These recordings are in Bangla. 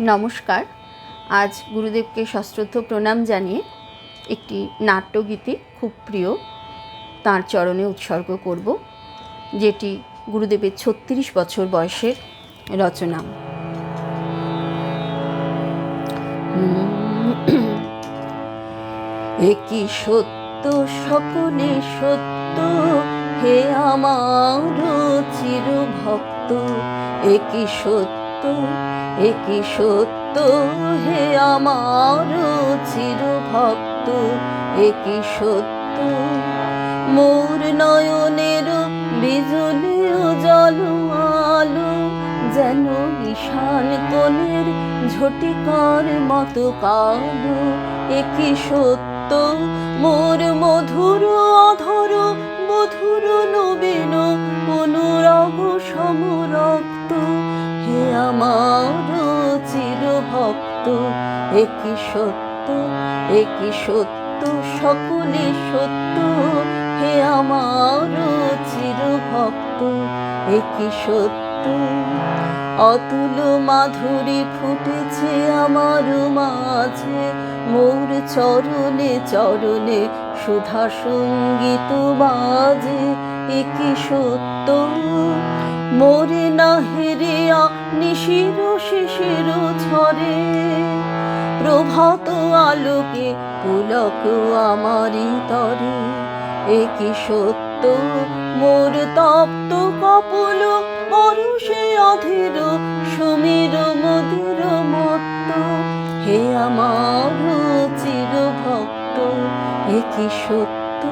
নমস্কার। আজ গুরুদেবকে সশ্রদ্ধ প্রণাম জানিয়ে একটি নাট্যগীতি খুব প্রিয় তাঁর চরণে উৎসর্গ করব, যেটি গুরুদেবের ছত্রিশ বছর বয়সের রচনা। একই সত্য? সকলে সত্য? হে আমার চির ভক্ত একই সত্য? একই সত্য, হে আমার চির ভক্ত একই সত্য, মোর নয়নের বিজলি জল আলো যেন বিশাল কোণের ঝটিকার মতো কালো। একই সত্য, মোর মধুর অধর, মধুর নবীন অনুরাগ সমরক্ত। আমার চির ভক্ত একই সত্য একই সত্য, সকলে সত্য? হে আমার চির ভক্ত একই সত্য? অতুল মাধুরী ফুটেছে আমার মাঝে, মোর চরণে চরণে সুধা সংগীত বাজে একই সত্য? মোরে না হেরিয়া নিশির শিশির ঝরে প্রভাত আলোকে পুলক আমারি তরে একই সত্য? মোর তপ্ত কপল পরশে অধীর, সুমির মধুর মত্ত। হে আমার চির ভক্ত একই সত্য?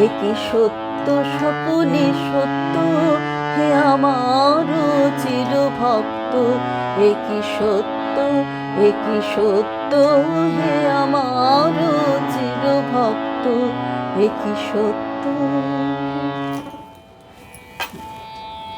একই সত্য? সকলে সত্য। সত্য একই সত্য একই সত্য? হে আমার চির ভক্ত একই সত্য?